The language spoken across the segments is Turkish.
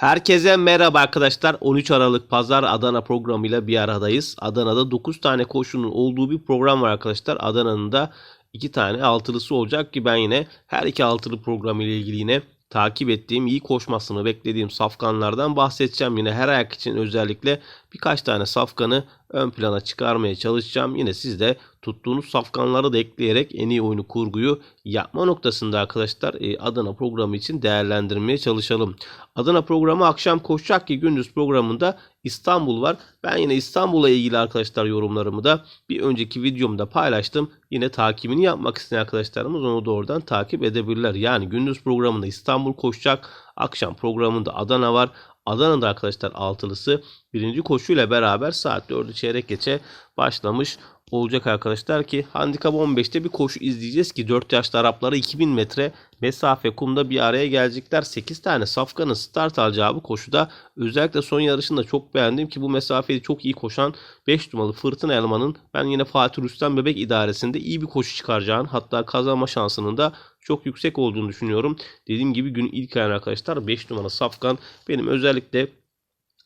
Herkese merhaba arkadaşlar. 13 Aralık Pazar Adana programıyla bir aradayız. Adana'da 9 tane koşunun olduğu bir program var arkadaşlar. Adana'nın da 2 tane altılısı olacak ki ben yine her iki altılı programı ile ilgili yine takip ettiğim, iyi koşmasını beklediğim safkanlardan bahsedeceğim. Yine her ayak için özellikle birkaç tane safkanı ön plana çıkarmaya çalışacağım. Yine siz de tuttuğunuz safkanları da ekleyerek en iyi oyunu kurguyu yapma noktasında arkadaşlar e, Adana programı için değerlendirmeye çalışalım. Adana programı akşam koşacak ki gündüz programında İstanbul var. Ben yine İstanbul'la ilgili arkadaşlar yorumlarımı da bir önceki videomda paylaştım. Yine takibini yapmak isteyen arkadaşlarımız onu da oradan takip edebilirler. Yani gündüz programında İstanbul koşacak. Akşam programında Adana var. Adana'da arkadaşlar altılısı birinci koşuyla beraber saat 4'ü çeyrek geçe başlamış olacak arkadaşlar ki handikap 15'te bir koşu izleyeceğiz ki 4 yaşlı Arapları 2000 metre mesafe kumda bir araya gelecekler. 8 tane safkanın start alacağı bu koşuda özellikle son yarışında çok beğendim ki bu mesafeyi çok iyi koşan 5 numaralı Fırtına Elman'ın ben yine Fatih Rüstem Bebek idaresinde iyi bir koşu çıkaracağını hatta kazanma şansının da çok yüksek olduğunu düşünüyorum. Dediğim gibi gün ilk ayın arkadaşlar 5 numaralı Safkan benim özellikle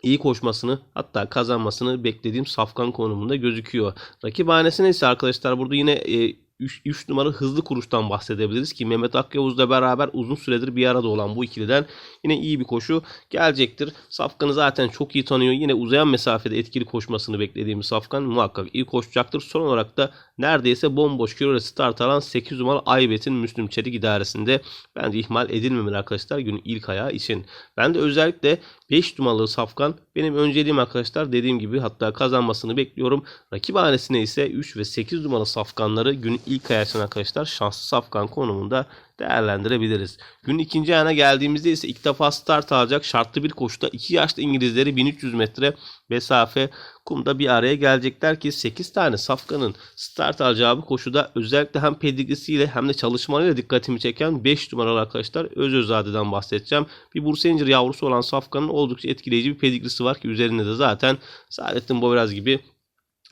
iyi koşmasını hatta kazanmasını beklediğim safkan konumunda gözüküyor. Rakip hanesine ise arkadaşlar burada yine e, 3 numara hızlı kuruştan bahsedebiliriz ki Mehmet Akyavuz'la beraber uzun süredir bir arada olan bu ikiliden yine iyi bir koşu gelecektir. Safkan'ı zaten çok iyi tanıyor. Yine uzayan mesafede etkili koşmasını beklediğimiz Safkan muhakkak iyi koşacaktır. Son olarak da neredeyse bomboş kiloyla start alan 8 numara Aybet'in Müslüm Çelik idaresinde bence ihmal edilmemeli arkadaşlar günün ilk ayağı için. Ben de özellikle 5 numaralı Safkan benim önceliğim arkadaşlar dediğim gibi hatta kazanmasını bekliyorum. Rakip hanesine ise 3 ve 8 numaralı Safkanları günün ilk ayağına arkadaşlar şanslı Safkan konumunda değerlendirebiliriz. Günün ikinci ayağına geldiğimizde ise ilk defa start alacak şartlı bir koşuda 2 yaşlı İngilizleri 1300 metre mesafe kumda bir araya gelecekler ki 8 tane safkanın start alacağı bu koşuda özellikle hem pedigrisiyle hem de çalışmalarıyla dikkatimi çeken 5 numaralı arkadaşlar Öz Özade'den bahsedeceğim. Bir Bursa İncir yavrusu olan safkanın oldukça etkileyici bir pedigrisi var ki üzerinde de zaten Saadettin Boyraz gibi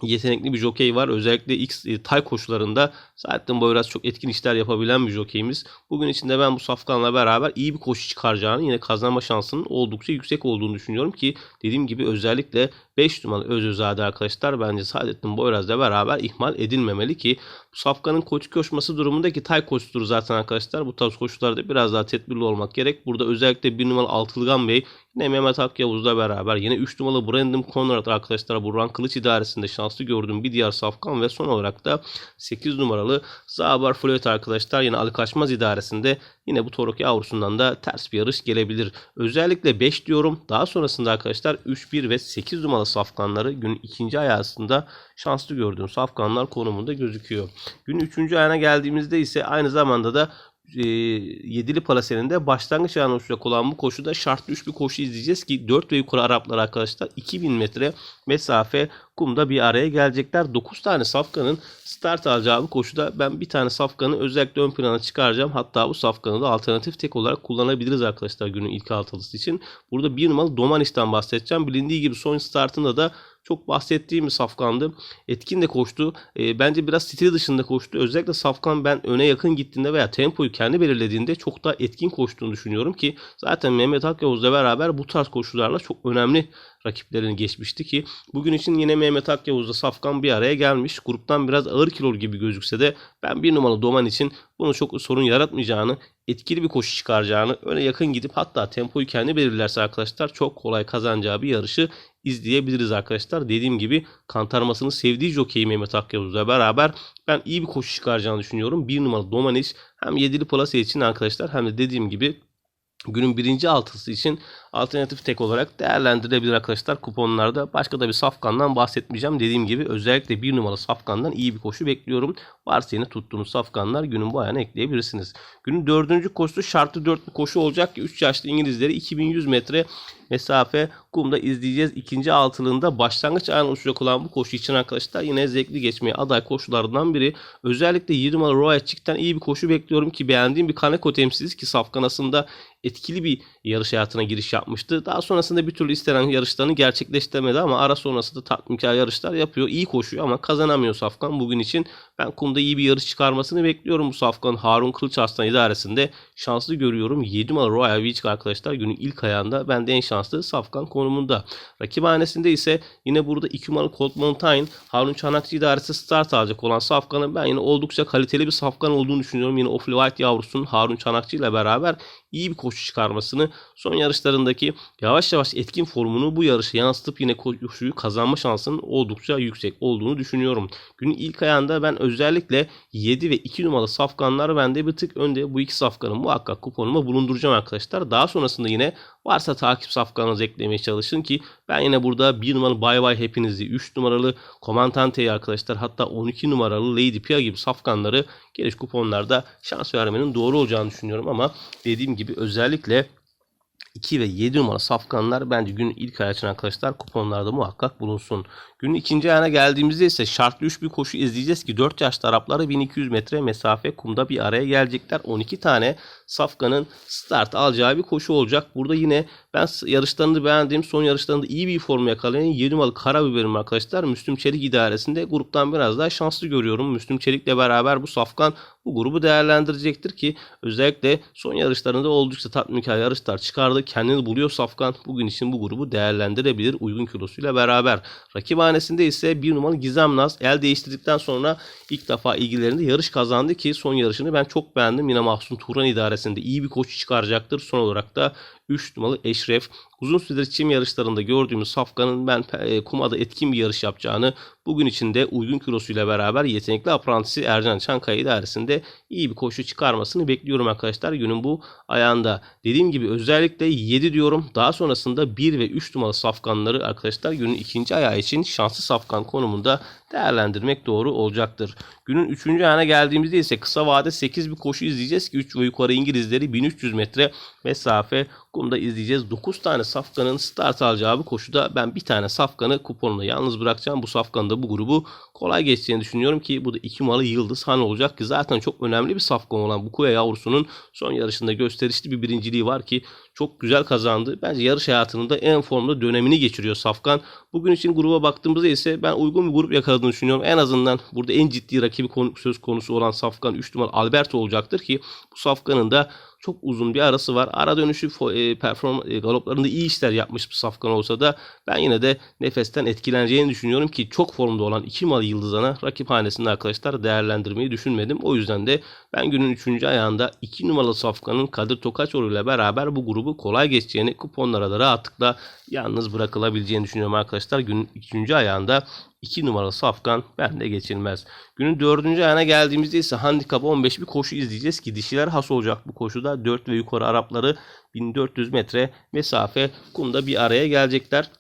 yetenekli bir jokey var. Özellikle X e, tay koşularında Saadettin Boyraz çok etkin işler yapabilen bir jokeyimiz. Bugün içinde ben bu safkanla beraber iyi bir koşu çıkaracağını yine kazanma şansının oldukça yüksek olduğunu düşünüyorum ki dediğim gibi özellikle 5 numaralı Özözade arkadaşlar bence Saadettin Boyraz'la beraber ihmal edilmemeli ki bu safkanın koçu koşması durumundaki tay koşudur zaten arkadaşlar. Bu tarz koşularda biraz daha tedbirli olmak gerek. Burada özellikle 1 numaralı Altılgan Bey yine Mehmet Akyavuz'la beraber yine 3 numaralı Brandon Conrad arkadaşlar Burhan Kılıç idaresinde şanslı gördüğüm bir diğer safkan ve son olarak da 8 numaralı Zabar Floyd arkadaşlar yine Ali Kaçmaz idaresinde yine bu Torok yavrusundan da ters bir yarış gelebilir. Özellikle 5 diyorum. Daha sonrasında arkadaşlar 3, 1 ve 8 numaralı safkanları günün ikinci ayağısında şanslı gördüğüm safkanlar konumunda gözüküyor. Günün üçüncü ayağına geldiğimizde ise aynı zamanda da e, yedili palasenin de başlangıç ayağına uçacak olan bu koşuda şartlı 3 bir koşu izleyeceğiz ki 4 ve yukarı Araplar arkadaşlar 2000 metre mesafe kumda bir araya gelecekler. 9 tane safkanın start alacağı bu koşuda ben bir tane safkanı özellikle ön plana çıkaracağım. Hatta bu safkanı da alternatif tek olarak kullanabiliriz arkadaşlar günün ilk altılısı için. Burada bir numaralı Domaniş'ten bahsedeceğim. Bilindiği gibi son startında da çok bahsettiğim bir safkandı. Etkin de koştu. E, bence biraz stili dışında koştu. Özellikle safkan ben öne yakın gittiğinde veya tempoyu kendi belirlediğinde çok daha etkin koştuğunu düşünüyorum ki zaten Mehmet Akyavuz'la beraber bu tarz koşularla çok önemli rakiplerini geçmişti ki bugün için yine Mehmet Akyavuz'la Safkan bir araya gelmiş. Gruptan biraz ağır kilolu gibi gözükse de ben bir numaralı Doman için bunu çok sorun yaratmayacağını, etkili bir koşu çıkaracağını, öne yakın gidip hatta tempoyu kendi belirlerse arkadaşlar çok kolay kazanacağı bir yarışı izleyebiliriz arkadaşlar. Dediğim gibi kantarmasını sevdiği jockey Mehmet Akyavuz'la beraber ben iyi bir koşu çıkaracağını düşünüyorum. Bir numaralı Domaniç hem yedili plase için arkadaşlar hem de dediğim gibi günün birinci altısı için alternatif tek olarak değerlendirebilir arkadaşlar kuponlarda. Başka da bir safkandan bahsetmeyeceğim. Dediğim gibi özellikle bir numaralı safkandan iyi bir koşu bekliyorum. Varsa yine tuttuğunuz safkanlar günün bu ayağına ekleyebilirsiniz. Günün dördüncü koşusu şartlı dörtlü koşu olacak ki 3 yaşlı İngilizleri 2100 metre mesafe kumda izleyeceğiz. İkinci altılığında başlangıç ayağına uçacak olan bu koşu için arkadaşlar yine zevkli geçmeye aday koşulardan biri. Özellikle 20 numaralı Royal iyi bir koşu bekliyorum ki beğendiğim bir Kaneko temsilcisi ki safkanasında etkili bir yarış hayatına giriş yapmıştı. Daha sonrasında bir türlü istenen yarışlarını gerçekleştiremedi ama ara sonrasında tatminkar yarışlar yapıyor. İyi koşuyor ama kazanamıyor Safkan. Bugün için ben kumda iyi bir yarış çıkarmasını bekliyorum bu Safkan. Harun Kılıç Arslan idaresinde şanslı görüyorum. 7 numaralı Royal Beach arkadaşlar günün ilk ayağında ben de en şanslı safkan konumunda. Rakibhanesinde ise yine burada 2 numaralı Colt Mountain Harun Çanakçı idaresi start alacak olan safkanın ben yine oldukça kaliteli bir safkan olduğunu düşünüyorum. Yine Offly White yavrusunun Harun Çanakçı ile beraber iyi bir koşu çıkarmasını son yarışlarındaki yavaş yavaş etkin formunu bu yarışa yansıtıp yine koşuyu kazanma şansının oldukça yüksek olduğunu düşünüyorum. Günün ilk ayağında ben özellikle 7 ve 2 numaralı safkanlar bende bir tık önde. Bu iki safkanı muhakkak kuponuma bulunduracağım arkadaşlar. Daha sonrasında yine varsa takip safkanınızı eklemeye çalışın ki ben yine burada 1 numaralı Bay Bay hepinizi 3 numaralı Komantante'yi arkadaşlar hatta 12 numaralı Lady Pia gibi safkanları geliş kuponlarda şans vermenin doğru olacağını düşünüyorum ama dediğim gibi özellikle 2 ve 7 numara safkanlar bence günün ilk ayağı için arkadaşlar kuponlarda muhakkak bulunsun. Günün ikinci ayağına geldiğimizde ise şartlı 3 bir koşu izleyeceğiz ki 4 yaşlı Arapları 1200 metre mesafe kumda bir araya gelecekler. 12 tane safkanın start alacağı bir koşu olacak. Burada yine ben yarışlarını beğendiğim son yarışlarında iyi bir formu yakalayan 7 numaralı Karabiberim arkadaşlar. Müslüm Çelik idaresinde gruptan biraz daha şanslı görüyorum. Müslüm Çelik'le beraber bu safkan bu grubu değerlendirecektir ki özellikle son yarışlarında oldukça tatminkar yarışlar çıkardı. Kendini buluyor Safkan. Bugün için bu grubu değerlendirebilir uygun kilosuyla beraber. Rakibhanesinde ise bir numaralı Gizem Naz el değiştirdikten sonra ilk defa ilgilerinde yarış kazandı ki son yarışını ben çok beğendim. Yine Mahsun Turan idaresinde iyi bir koç çıkaracaktır. Son olarak da 3 numaralı Eşref. Uzun süredir çim yarışlarında gördüğümüz Safkan'ın ben e, kumada etkin bir yarış yapacağını bugün içinde uygun kilosuyla beraber yetenekli aprantisi Ercan Çankaya idaresinde iyi bir koşu çıkarmasını bekliyorum arkadaşlar günün bu ayağında. Dediğim gibi özellikle 7 diyorum. Daha sonrasında 1 ve 3 numaralı safkanları arkadaşlar günün ikinci ayağı için şanslı safkan konumunda değerlendirmek doğru olacaktır. Günün 3. ayağına geldiğimizde ise kısa vade 8 bir koşu izleyeceğiz ki 3 ve yukarı İngilizleri 1300 metre mesafe kumda izleyeceğiz. 9 tane safkanın start alacağı bu koşuda ben bir tane safkanı kuponuna yalnız bırakacağım. Bu safkanın da bu grubu kolay geçeceğini düşünüyorum ki bu da 2 numaralı Yıldız Han olacak ki zaten çok önemli bir safkan olan bu Kuya yavrusunun son yarışında gösterişli bir birinciliği var ki çok güzel kazandı. Bence yarış hayatının da en formda dönemini geçiriyor Safkan. Bugün için gruba baktığımızda ise ben uygun bir grup yakaladığını düşünüyorum. En azından burada en ciddi rakibi söz konusu olan Safkan 3 numaralı Alberto olacaktır ki bu Safkan'ın da çok uzun bir arası var. Ara dönüşü e, perform e, galoplarında iyi işler yapmış bir safkan olsa da ben yine de nefesten etkileneceğini düşünüyorum ki çok formda olan 2 numaralı Yıldızan'a rakip hanesinde arkadaşlar değerlendirmeyi düşünmedim. O yüzden de ben günün 3. ayağında 2 numaralı safkanın Kadir Tokaçoğlu ile beraber bu grubu kolay geçeceğini kuponlara da rahatlıkla yalnız bırakılabileceğini düşünüyorum arkadaşlar. Günün 3. ayağında 2 numaralı safkan bende geçilmez. Günün 4. ayağına geldiğimizde ise handikap 15 bir koşu izleyeceğiz ki dişiler has olacak bu koşuda. 4 ve yukarı Arapları 1400 metre mesafe kumda bir araya gelecekler.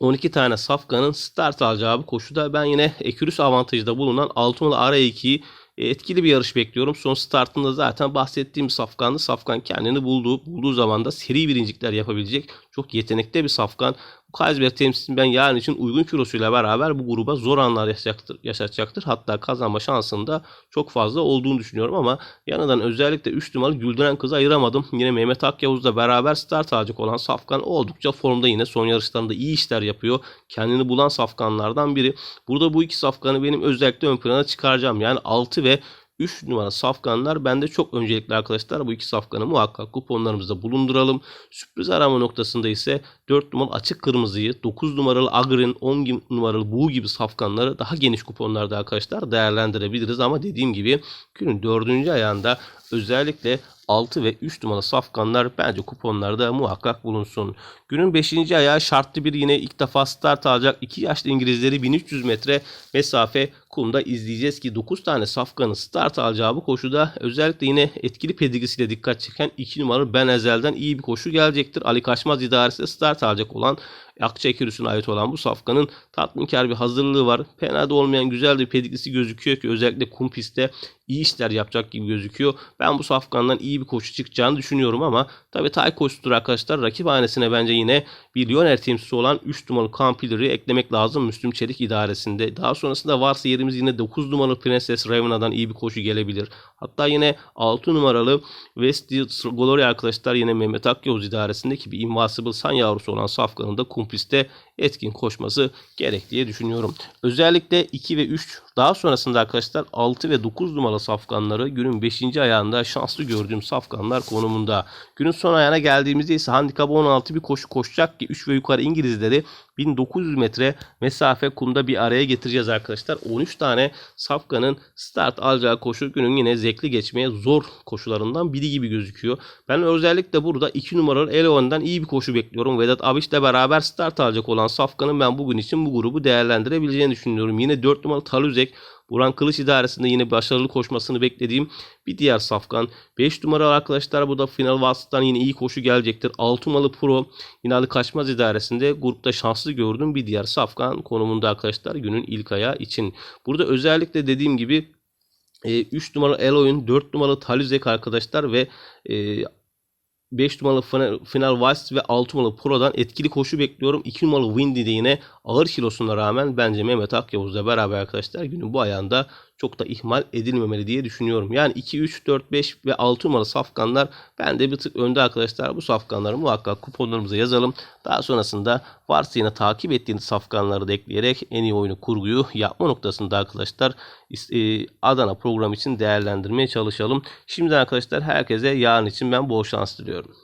12 tane safkanın start alacağı bu koşuda ben yine ekürüs avantajda bulunan 6 numaralı R2'yi etkili bir yarış bekliyorum. Son startında zaten bahsettiğim Safkan'dı. Safkan kendini bulduğu, bulduğu zaman da seri birincilikler yapabilecek çok yetenekli bir Safkan. Bu Kaysberg temsilcisinin ben yarın için uygun kilosuyla beraber bu gruba zor anlar yaşayacaktır. yaşatacaktır. Hatta kazanma şansında çok fazla olduğunu düşünüyorum ama yanından özellikle 3 numaralı Güldüren kızı ayıramadım. Yine Mehmet Akyavuz'la beraber start alacak olan Safkan oldukça formda yine son yarışlarında iyi işler yapıyor. Kendini bulan Safkanlardan biri. Burada bu iki Safkan'ı benim özellikle ön plana çıkaracağım. Yani 6 ve 3 numara safkanlar bende çok öncelikli arkadaşlar. Bu iki safkanı muhakkak kuponlarımızda bulunduralım. Sürpriz arama noktasında ise 4 numaralı açık kırmızıyı, 9 numaralı Agrin, 10 numaralı Buğu gibi safkanları daha geniş kuponlarda arkadaşlar değerlendirebiliriz. Ama dediğim gibi günün 4. ayağında özellikle 6 ve 3 numaralı safkanlar bence kuponlarda muhakkak bulunsun. Günün 5. ayağı şartlı bir yine ilk defa start alacak 2 yaşlı İngilizleri 1300 metre mesafe kumda izleyeceğiz ki 9 tane safkanın start alacağı bu koşuda özellikle yine etkili pedigrisiyle dikkat çeken 2 numaralı Ben Ezel'den iyi bir koşu gelecektir. Ali Kaçmaz idaresi start alacak olan Akça Ekürüsü'ne ait olan bu safkanın tatminkar bir hazırlığı var. Fena da olmayan güzel bir pedigrisi gözüküyor ki özellikle kum pistte iyi işler yapacak gibi gözüküyor. Ben bu safkandan iyi bir koşu çıkacağını düşünüyorum ama tabi tay koşudur arkadaşlar. Rakip hanesine bence yine bir Lyoner temsilcisi olan 3 numaralı Campiller'i eklemek lazım Müslüm Çelik idaresinde. Daha sonrasında varsa yerimiz yine 9 numaralı Princess Ravena'dan iyi bir koşu gelebilir. Hatta yine 6 numaralı West Glory arkadaşlar yine Mehmet Akyavuz idaresindeki bir Invincible San yavrusu olan Safkan'ın da kumpiste etkin koşması gerek diye düşünüyorum. Özellikle 2 ve 3 daha sonrasında arkadaşlar 6 ve 9 numaralı safkanları günün 5. ayağında şanslı gördüğüm safkanlar konumunda. Günün son ayağına geldiğimizde ise handikap 16 bir koşu koşacak ki 3 ve yukarı İngilizleri 1900 metre mesafe kumda bir araya getireceğiz arkadaşlar. 13 tane safkanın start alacağı koşu günün yine zevkli geçmeye zor koşularından biri gibi gözüküyor. Ben özellikle burada 2 numaralı Elon'dan iyi bir koşu bekliyorum. Vedat Abiş'le beraber start alacak olan safkanın ben bugün için bu grubu değerlendirebileceğini düşünüyorum. Yine 4 numaralı Taluzek Buran Kılıç idaresinde yine başarılı koşmasını beklediğim bir diğer safkan. 5 numaralı arkadaşlar bu da final vasıtadan yine iyi koşu gelecektir. 6 numaralı Pro yine Ali Kaçmaz idaresinde grupta şanslı gördüğüm bir diğer safkan konumunda arkadaşlar günün ilk ayağı için. Burada özellikle dediğim gibi 3 numaralı Eloy'un 4 numaralı Taluzek arkadaşlar ve e, 5 numaralı Final, Final Vice ve 6 numaralı Pro'dan etkili koşu bekliyorum. 2 numaralı Windy de yine ağır kilosuna rağmen bence Mehmet Akyavuz'la beraber arkadaşlar günün bu ayağında çok da ihmal edilmemeli diye düşünüyorum. Yani 2, 3, 4, 5 ve 6 numaralı safkanlar ben de bir tık önde arkadaşlar. Bu safkanları muhakkak kuponlarımıza yazalım. Daha sonrasında varsa yine takip ettiğiniz safkanları da ekleyerek en iyi oyunu kurguyu yapma noktasında arkadaşlar e, Adana program için değerlendirmeye çalışalım. Şimdi arkadaşlar herkese yarın için ben bol şans diliyorum.